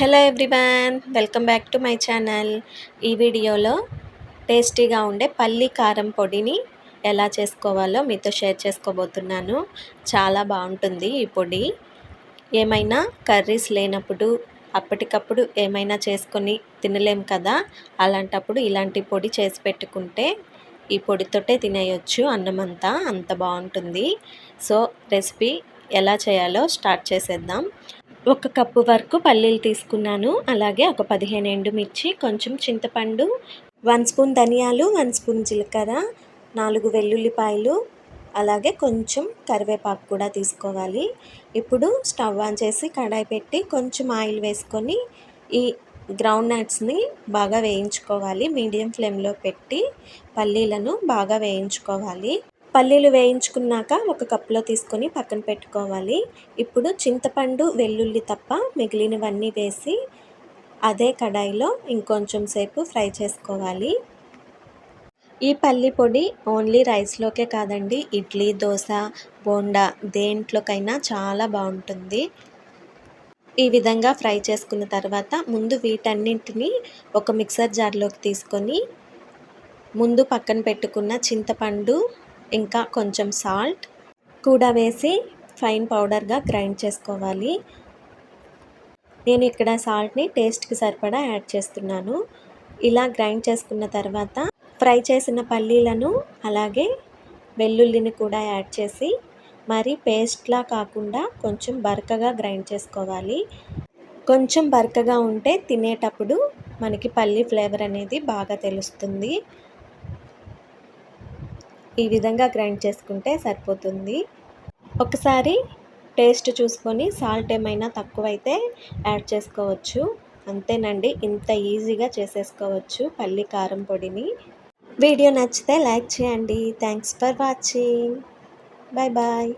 Hello everyone welcome back to my channel. ఈ వీడియోలో టేస్టీగా ఉండే పల్లి కారం పొడిని ఎలా చేసుకోవాలో మీతో షేర్ చేసుకోబోతున్నాను. చాలా బాగుంటుంది ఈ పొడి. ఏమైనా కర్రీస్ లేనప్పుడు అప్పటికప్పుడు ఏమైనా చేసుకొని తినలేం కదా అలాంటప్పుడు ఇలాంటి పొడి చేసి పెట్టుకుంటే ఈ పొడితోటే తినేయొచ్చు అన్నమంతా అంత బాగుంటుంది. సో రెసిపీ ఎలా చేయాలో స్టార్ట్ చేసేద్దాం. ఒక కప్పు వరకు పల్లీలు తీసుకున్నాను. అలాగే ఒక పదిహేను ఎండుమిర్చి కొంచెం చింతపండు వన్ స్పూన్ ధనియాలు వన్ స్పూన్ జీలకర్ర నాలుగు వెల్లుల్లిపాయలు అలాగే కొంచెం కరివేపాకు కూడా తీసుకోవాలి. ఇప్పుడు స్టవ్ ఆన్ చేసి కడాయి పెట్టి కొంచెం ఆయిల్ వేసుకొని ఈ గ్రౌండ్ నట్స్ని బాగా వేయించుకోవాలి. మీడియం ఫ్లేమ్లో పెట్టి పల్లీలను బాగా వేయించుకోవాలి. పల్లీలు వేయించుకున్నాక ఒక కప్లో తీసుకొని పక్కన పెట్టుకోవాలి. ఇప్పుడు చింతపండు వెల్లుల్లి తప్ప మిగిలినవన్నీ వేసి అదే కడాయిలో ఇంకొంచెం సేపు ఫ్రై చేసుకోవాలి. ఈ పల్లి పొడి ఓన్లీ రైస్లోకే కాదండి ఇడ్లీ దోశ బోండా దేంట్లోకైనా చాలా బాగుంటుంది. ఈ విధంగా ఫ్రై చేసుకున్న తర్వాత ముందు వీటన్నింటినీ ఒక మిక్సర్ జార్లోకి తీసుకొని ముందు పక్కన పెట్టుకున్న చింతపండు ఇంకా కొంచెం సాల్ట్ కూడా వేసి ఫైన్ పౌడర్గా గ్రైండ్ చేసుకోవాలి. నేను ఇక్కడ సాల్ట్ని టేస్ట్కి సరిపడా యాడ్ చేస్తున్నాను. ఇలా గ్రైండ్ చేసుకున్న తర్వాత ఫ్రై చేసిన పల్లీలను అలాగే వెల్లుల్లిని కూడా యాడ్ చేసి మరి పేస్ట్లా కాకుండా కొంచెం బరకగా గ్రైండ్ చేసుకోవాలి. కొంచెం బరకగా ఉంటే తినేటప్పుడు మనకి పల్లి ఫ్లేవర్ అనేది బాగా తెలుస్తుంది. ఈ విధంగా గ్రైండ్ చేసుకుంటే సరిపోతుంది. ఒకసారి టేస్ట్ చూసుకొని సాల్ట్ ఏమైనా తక్కువైతే యాడ్ చేసుకోవచ్చు. అంతేనండి ఇంత ఈజీగా చేసేసుకోవచ్చు పల్లి కారం పొడిని. వీడియో నచ్చితే లైక్ చేయండి. Thanks for watching. Bye bye.